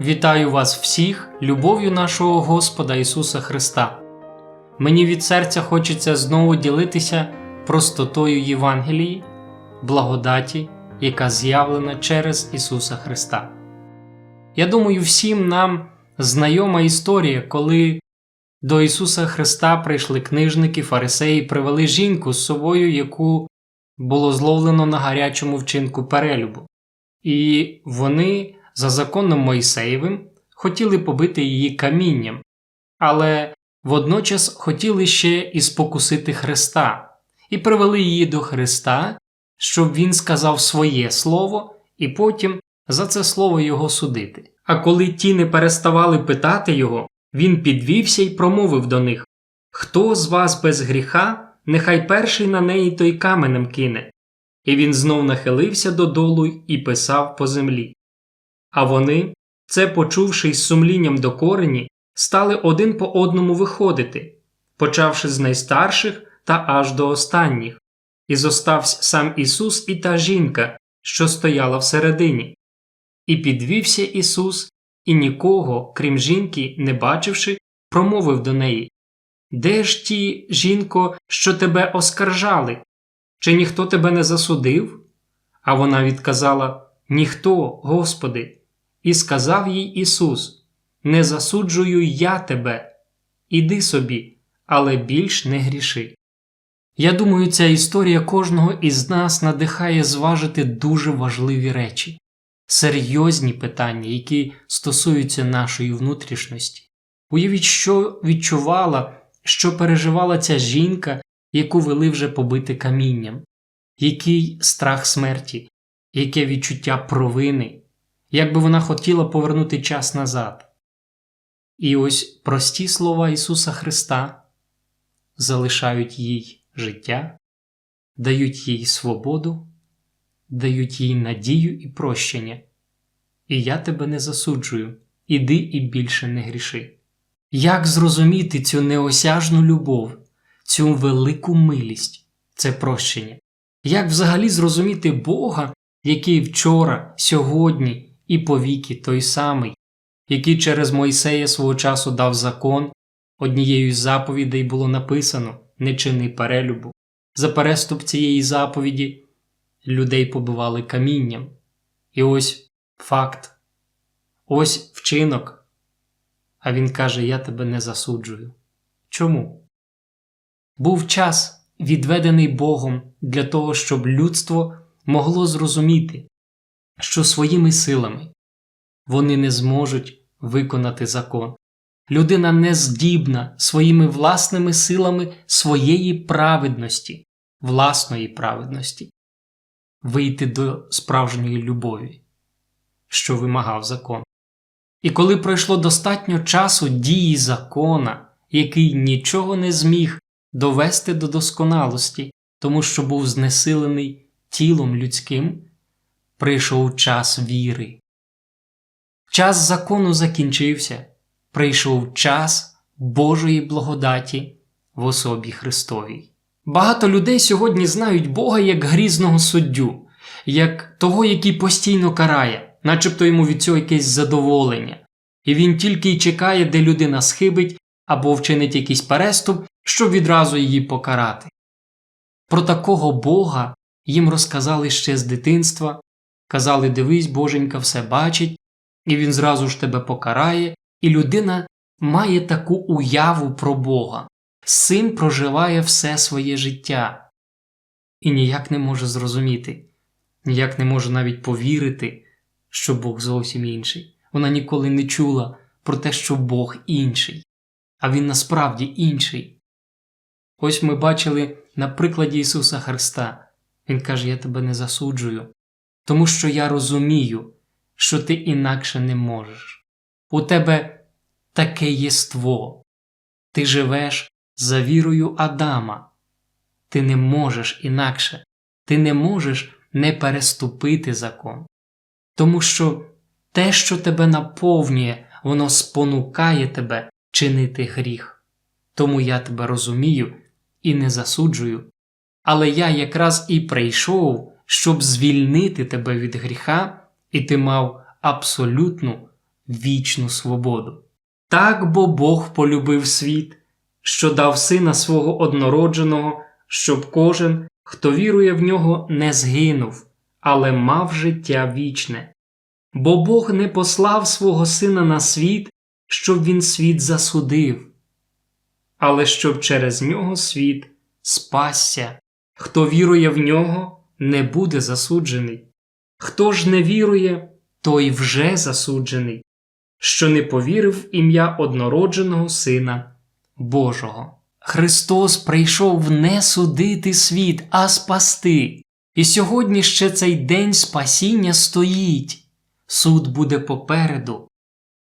Вітаю вас всіх любов'ю нашого Господа Ісуса Христа. Мені від серця хочеться знову ділитися простотою Євангелії, благодаті, яка з'явлена через Ісуса Христа. Я думаю, всім нам знайома історія, коли до Ісуса Христа прийшли книжники, фарисеї, привели жінку з собою, яку було зловлено на гарячому вчинку перелюбу. І вони за законом Мойсеєвим хотіли побити її камінням, але водночас хотіли ще і спокусити Христа, і привели її до Христа, щоб він сказав своє слово, і потім за це слово його судити. А коли ті не переставали питати його, він підвівся і промовив до них Хто з вас без гріха, нехай перший на неї той каменем кине. І він знов нахилився додолу і писав по землі. А вони, це почувши із сумлінням до корені, стали один по одному виходити, почавши з найстарших та аж до останніх, і зостався сам Ісус і та жінка, що стояла всередині. І підвівся Ісус, і нікого, крім жінки, не бачивши, промовив до неї Де ж ті, жінко, що тебе оскаржали? Чи ніхто тебе не засудив? А вона відказала Ніхто, Господи. І сказав їй Ісус: Не засуджую я тебе, іди собі, але більш не гріши. Я думаю, ця історія кожного із нас надихає зважити дуже важливі речі, серйозні питання, які стосуються нашої внутрішності. Уявіть, що відчувала, що переживала ця жінка, яку вели вже побити камінням, який страх смерті, яке відчуття провини, як би вона хотіла повернути час назад. І ось прості слова Ісуса Христа залишають їй життя, дають їй свободу, дають їй надію і прощення. І я тебе не засуджую, іди і більше не гріши. Як зрозуміти цю неосяжну любов, цю велику милість, це прощення? Як взагалі зрозуміти Бога, який вчора, сьогодні і повіки той самий, який через Мойсея свого часу дав закон, однією з заповідей було написано не чини перелюбу. За переступ цієї заповіді людей побивали камінням. І ось факт, ось вчинок. А він каже: Я тебе не засуджую. Чому? Був час, відведений Богом для того, щоб людство могло зрозуміти, що своїми силами вони не зможуть виконати закон. Людина не здібна своїми власними силами своєї праведності, власної праведності, вийти до справжньої любові, що вимагав закон. І коли пройшло достатньо часу дії закона, який нічого не зміг довести до досконалості, тому що був знесилений тілом людським, прийшов час віри. Час закону закінчився, прийшов час Божої благодаті в особі Христовій. Багато людей сьогодні знають Бога як грізного суддю, як того, який постійно карає, начебто йому від цього якесь задоволення, і він тільки й чекає, де людина схибить або вчинить якийсь переступ, щоб відразу її покарати. Про такого Бога їм розказали ще з дитинства, казали дивись, Боженька все бачить, і він зразу ж тебе покарає, і людина має таку уяву про Бога, цим проживає все своє життя і ніяк не може зрозуміти, ніяк не може навіть повірити, що Бог зовсім інший. Вона ніколи не чула про те, що Бог інший, а Він насправді інший. Ось ми бачили на прикладі Ісуса Христа. Він каже: Я тебе не засуджую, тому що я розумію, що ти інакше не можеш. У тебе таке єство. Ти живеш за вірою Адама. Ти не можеш інакше, ти не можеш не переступити закон. Тому що те, що тебе наповнює, воно спонукає тебе чинити гріх. Тому я тебе розумію і не засуджую. Але я якраз і прийшов, щоб звільнити тебе від гріха, і ти мав абсолютну, вічну свободу. Так бо Бог полюбив світ, що дав сина свого однородженого, щоб кожен, хто вірує в нього, не згинув, але мав життя вічне. Бо Бог не послав свого сина на світ, щоб він світ засудив, але щоб через нього світ спасся. Хто вірує в нього, не буде засуджений. Хто ж не вірує, той вже засуджений, що не повірив в ім'я однородженого Сина Божого. Христос прийшов не судити світ, а спасти. І сьогодні ще цей день спасіння стоїть. Суд буде попереду.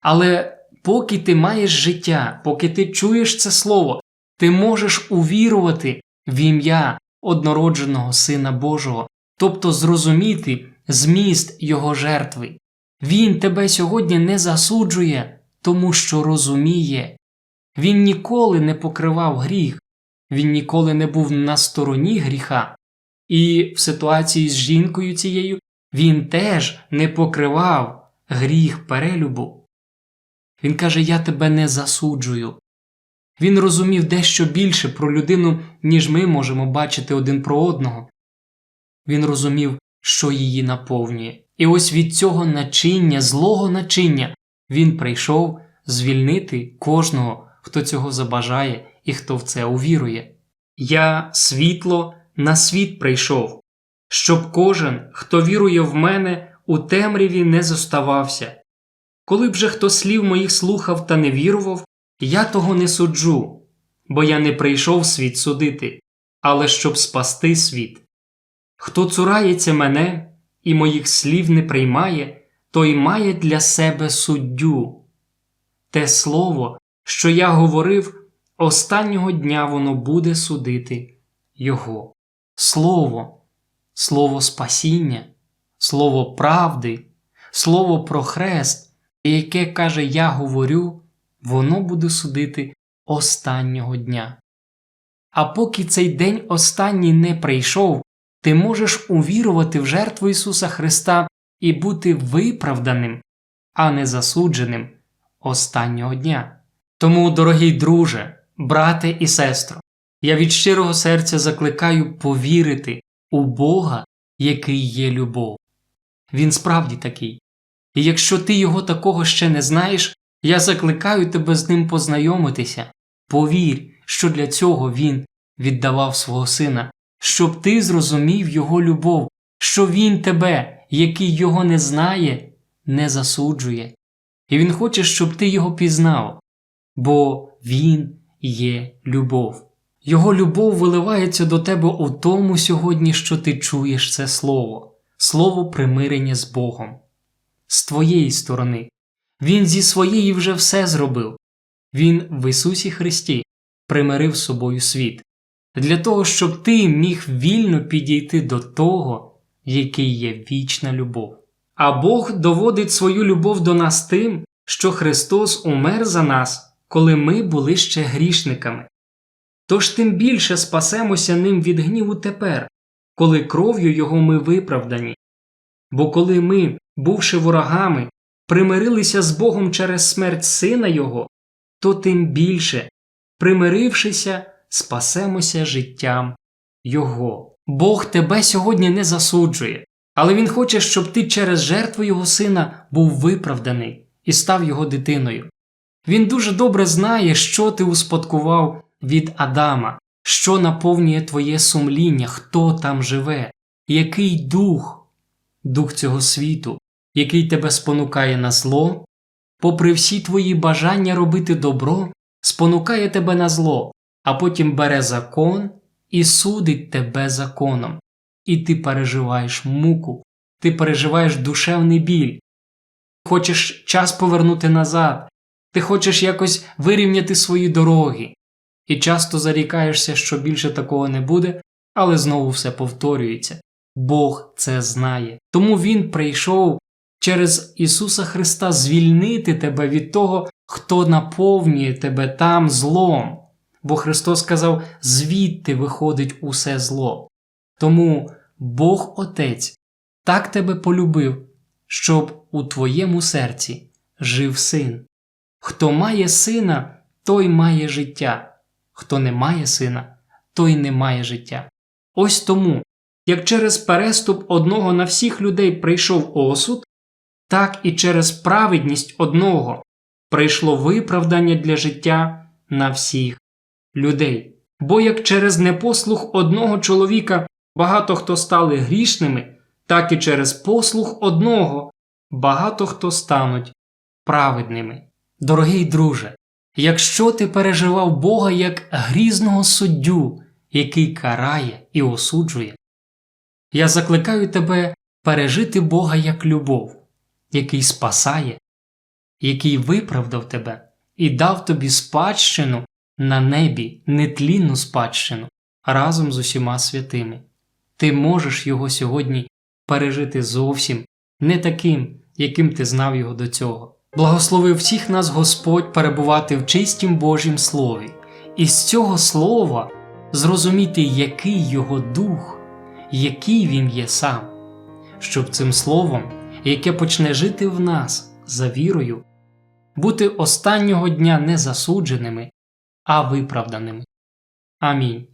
Але поки ти маєш життя, поки ти чуєш це слово, ти можеш увірувати в ім'я однородженого Сина Божого, тобто зрозуміти зміст Його жертви. Він тебе сьогодні не засуджує, тому що розуміє. Він ніколи не покривав гріх, він ніколи не був на стороні гріха. І в ситуації з жінкою цією він теж не покривав гріх перелюбу. Він каже: Я тебе не засуджую. Він розумів дещо більше про людину, ніж ми можемо бачити один про одного. Він розумів, що її наповнює. І ось від цього начиння, злого начиння, він прийшов звільнити кожного, хто цього забажає і хто в це увірує. Я світло на світ прийшов, щоб кожен, хто вірує в мене, у темряві не зоставався. Коли б же хто слів моїх слухав та не вірував, я того не суджу, бо я не прийшов світ судити, але щоб спасти світ. Хто цурається мене і моїх слів не приймає, той має для себе суддю. Те слово, що я говорив, останнього дня воно буде судити Його. Слово, слово спасіння, слово правди, слово про хрест, яке каже Я говорю, воно буде судити останнього дня. А поки цей день останній не прийшов, ти можеш увірувати в жертву Ісуса Христа і бути виправданим, а не засудженим останнього дня. Тому, дорогий друже, брате і сестро, я від щирого серця закликаю повірити у Бога, який є любов. Він справді такий. І якщо ти його такого ще не знаєш, я закликаю тебе з ним познайомитися. Повір, що для цього він віддавав свого сина, щоб ти зрозумів його любов, що він тебе, який його не знає, не засуджує. І він хоче, щоб ти його пізнав, бо він є любов. Його любов виливається до тебе у тому сьогодні, що ти чуєш це слово, слово примирення з Богом. З твоєї сторони. Він зі своєї вже все зробив. Він в Ісусі Христі примирив з собою світ, для того, щоб ти міг вільно підійти до того, який є вічна любов. А Бог доводить свою любов до нас тим, що Христос умер за нас, коли ми були ще грішниками. Тож тим більше спасемося ним від гніву тепер, коли кров'ю Його ми виправдані. Бо коли ми, бувши ворогами, примирилися з Богом через смерть Сина Його, то тим більше, примирившися, спасемося життям Його. Бог тебе сьогодні не засуджує, але Він хоче, щоб ти через жертву Його Сина був виправданий і став його дитиною. Він дуже добре знає, що ти успадкував від Адама, що наповнює твоє сумління, хто там живе, який дух, дух цього світу, який тебе спонукає на зло, попри всі твої бажання робити добро, спонукає тебе на зло, а потім бере закон і судить тебе законом. І ти переживаєш муку, ти переживаєш душевний біль, хочеш час повернути назад, ти хочеш якось вирівняти свої дороги, і часто зарікаєшся, що більше такого не буде, але знову все повторюється. Бог це знає. Тому Він прийшов через Ісуса Христа звільнити тебе від того, хто наповнює тебе там злом. Бо Христос сказав, звідти виходить усе зло. Тому Бог Отець так тебе полюбив, щоб у твоєму серці жив син. Хто має сина, той має життя, хто не має сина, той не має життя. Ось тому, як через переступ одного на всіх людей прийшов осуд, так і через праведність одного прийшло виправдання для життя на всіх людей. Бо як через непослух одного чоловіка багато хто стали грішними, так і через послух одного багато хто стануть праведними. Дорогий друже, якщо ти переживав Бога як грізного суддю, який карає і осуджує, я закликаю тебе пережити Бога як любов, який спасає, який виправдав тебе і дав тобі спадщину на небі, нетлінну спадщину разом з усіма святими. Ти можеш його сьогодні пережити зовсім не таким, яким ти знав його до цього. Благословив всіх нас Господь перебувати в чистім Божім Слові, і з цього слова зрозуміти, який його дух, який він є сам, щоб цим словом, яке почне жити в нас за вірою, бути останнього дня не засудженими, а виправданими. Амінь.